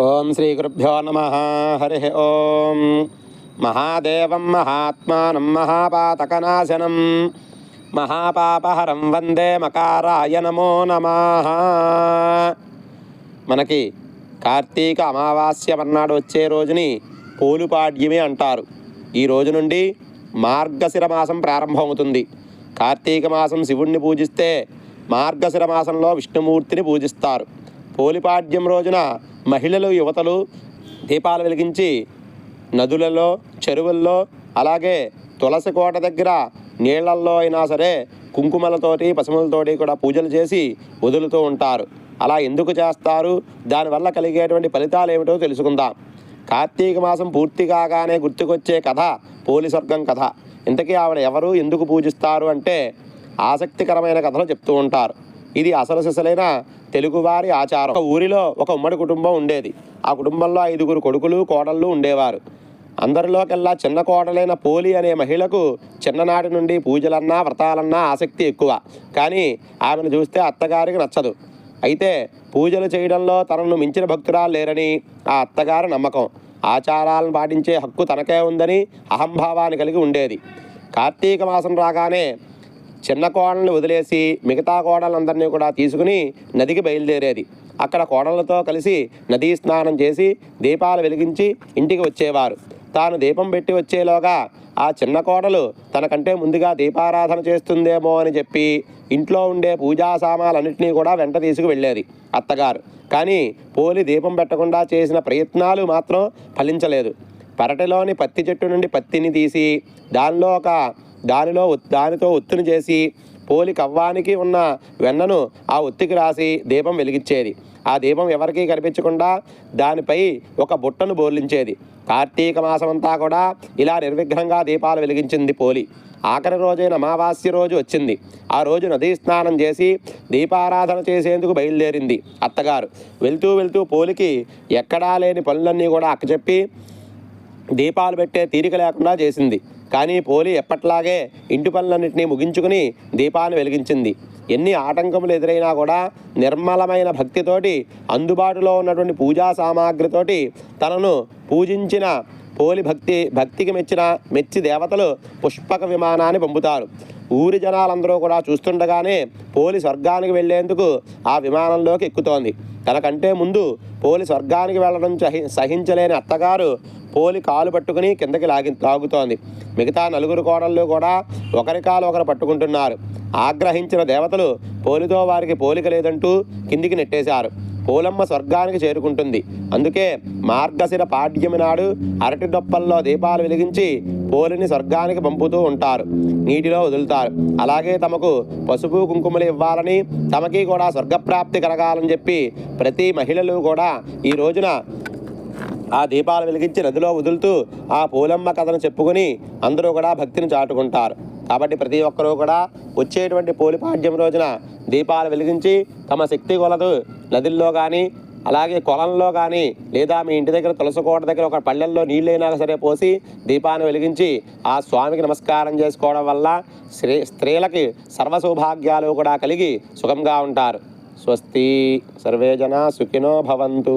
ఓం శ్రీ గురుభ్యో నమ. హరి ఓం. మహాదేవం మహాత్మానం మహాపాతకనాశనం. మహాపాపహరం వందే మకారాయ నమో నమ. మనకి కార్తీక అమావాస్య మర్నాడు వచ్చే రోజుని పోలుపాడ్యమి అంటారు. ఈ రోజు నుండి మార్గశిర మాసం ప్రారంభమవుతుంది. కార్తీక మాసం శివుణ్ణి పూజిస్తే మార్గశిర మాసంలో విష్ణుమూర్తిని పూజిస్తారు. పోలిపాడ్యం రోజున మహిళలు యువతలు దీపాలు వెలిగించి నదులలో చెరువుల్లో అలాగే తులసి కోట దగ్గర నీళ్ళల్లో అయినా సరే కుంకుమలతోటి పశువులతోటి కూడా పూజలు చేసి వదులుతూ ఉంటారు. అలా ఎందుకు చేస్తారు? దానివల్ల కలిగేటువంటి ఫలితాలు ఏమిటో తెలుసుకుందాం. కార్తీక మాసం పూర్తి కాగానే గుర్తుకొచ్చే కథ పోలిసర్గం కథ. ఇంతకీ ఆవిడ ఎవరు ఎందుకు పూజిస్తారు అంటే ఆసక్తికరమైన కథలు చెప్తూ ఉంటారు. ఇది అసలు సిసలైన తెలుగువారి ఆచారం. ఒక ఊరిలో ఒక ఉమ్మడి కుటుంబం ఉండేది. ఆ కుటుంబంలో ఐదుగురు కొడుకులు కోడళ్ళు ఉండేవారు. అందరిలోకెల్లా చిన్న కోడలైన పోలి అనే మహిళకు చిన్ననాటి నుండి పూజలన్నా వ్రతాలన్నా ఆసక్తి ఎక్కువ. కానీ ఆమెను చూస్తే అత్తగారికి నచ్చదు. అయితే పూజలు చేయడంలో తనను మించిన భక్తురాలు లేరని ఆ అత్తగారి నమ్మకం. ఆచారాలను పాటించే హక్కు తనకే ఉందని అహంభావాన్ని కలిగి ఉండేది. కార్తీక మాసం రాగానే చిన్న కోడల్ని వదిలేసి మిగతా కోడలందరినీ కూడా తీసుకుని నదికి బయలుదేరేది. అక్కడ కోడలతో కలిసి నదీ స్నానం చేసి దీపాలు వెలిగించి ఇంటికి వచ్చేవారు. తాను దీపం పెట్టి వచ్చేలోగా ఆ చిన్న కోడలు తనకంటే ముందుగా దీపారాధన చేస్తుందేమో అని చెప్పి ఇంట్లో ఉండే పూజా సామాన్లన్నింటినీ కూడా వెంట తీసుకు వెళ్ళేది అత్తగారు. కానీ పోలి దీపం పెట్టకుండా చేసిన ప్రయత్నాలు మాత్రం ఫలించలేదు. పెరటిలోని పత్తి చెట్టు నుండి పత్తిని తీసి దానిలో ఒక దానిలో దానితో ఒత్తుని చేసి పోలి కవ్వానికి ఉన్న వెన్నను ఆ ఒత్తికి రాసి దీపం వెలిగించేది. ఆ దీపం ఎవరికీ కనిపించకుండా దానిపై ఒక బుట్టను బోర్లించేది. కార్తీక మాసమంతా కూడా ఇలా నిర్విఘ్నంగా దీపాలు వెలిగించింది పోలి. ఆఖరి రోజైన అమావాస్య రోజు వచ్చింది. ఆ రోజు నదీ స్నానం చేసి దీపారాధన చేసేందుకు బయలుదేరింది అత్తగారు. వెళ్తూ వెళ్తూ పోలికి ఎక్కడా లేని పనులన్నీ కూడా అక్కచెప్పి దీపాలు పెట్టే తీరిక లేకుండా చేసింది. కానీ పోలి ఎప్పట్లాగే ఇంటి పనులన్నింటినీ ముగించుకుని దీపాన్ని వెలిగించింది. ఎన్ని ఆటంకములు ఎదురైనా కూడా నిర్మలమైన భక్తితోటి అందుబాటులో ఉన్నటువంటి పూజా సామాగ్రితోటి తనను పూజించిన పోలి భక్తి భక్తికి మెచ్చిన మెచ్చి దేవతలు పుష్పక విమానాన్ని పంపుతారు. ఊరి జనాలందరూ కూడా చూస్తుండగానే పోలి స్వర్గానికి వెళ్ళేందుకు ఆ విమానంలోకి ఎక్కుతోంది. తనకంటే ముందు పోలి స్వర్గానికి వెళ్ళడం సహి సహించలేని అత్తగారు పోలి కాలు పట్టుకుని కిందకి లాగి లాగుతోంది. మిగతా నలుగురు కోడళ్ళు కూడా ఒకరికాలు ఒకరు పట్టుకుంటున్నారు. ఆగ్రహించిన దేవతలు పోలితో వారికి పోలిక లేదంటూ కిందికి నెట్టేశారు. పోలమ్మ స్వర్గానికి చేరుకుంటుంది. అందుకే మార్గశిర పాడ్యమి నాడు అరటి డొప్పల్లో దీపాలు వెలిగించి పోలిని స్వర్గానికి పంపుతూ ఉంటారు. నీటిలో వదులుతారు. అలాగే తమకు పసుపు కుంకుమలు ఇవ్వాలని తమకి కూడా స్వర్గప్రాప్తి కలగాలని చెప్పి ప్రతి మహిళలు కూడా ఈ రోజున ఆ దీపాలు వెలిగించి నదిలో వదులుతూ ఆ పూలమ్మ కథను చెప్పుకుని అందరూ కూడా భక్తిని చాటుకుంటారు. కాబట్టి ప్రతి ఒక్కరూ కూడా వచ్చేటువంటి పోలిపాడ్యం రోజున దీపాలు వెలిగించి తమ శక్తి కొలదు. నదుల్లో కానీ అలాగే కొలంలో కానీ లేదా మీ ఇంటి దగ్గర తులసికోట దగ్గర ఒక పళ్ళెల్లో నీళ్ళైనా సరే పోసి దీపాన్ని వెలిగించి ఆ స్వామికి నమస్కారం చేసుకోవడం వల్ల స్త్రీ స్త్రీలకి సర్వ సౌభాగ్యాలు కూడా కలిగి సుఖంగా ఉంటారు. స్వస్తి సర్వేజన సుఖినో భవంతు.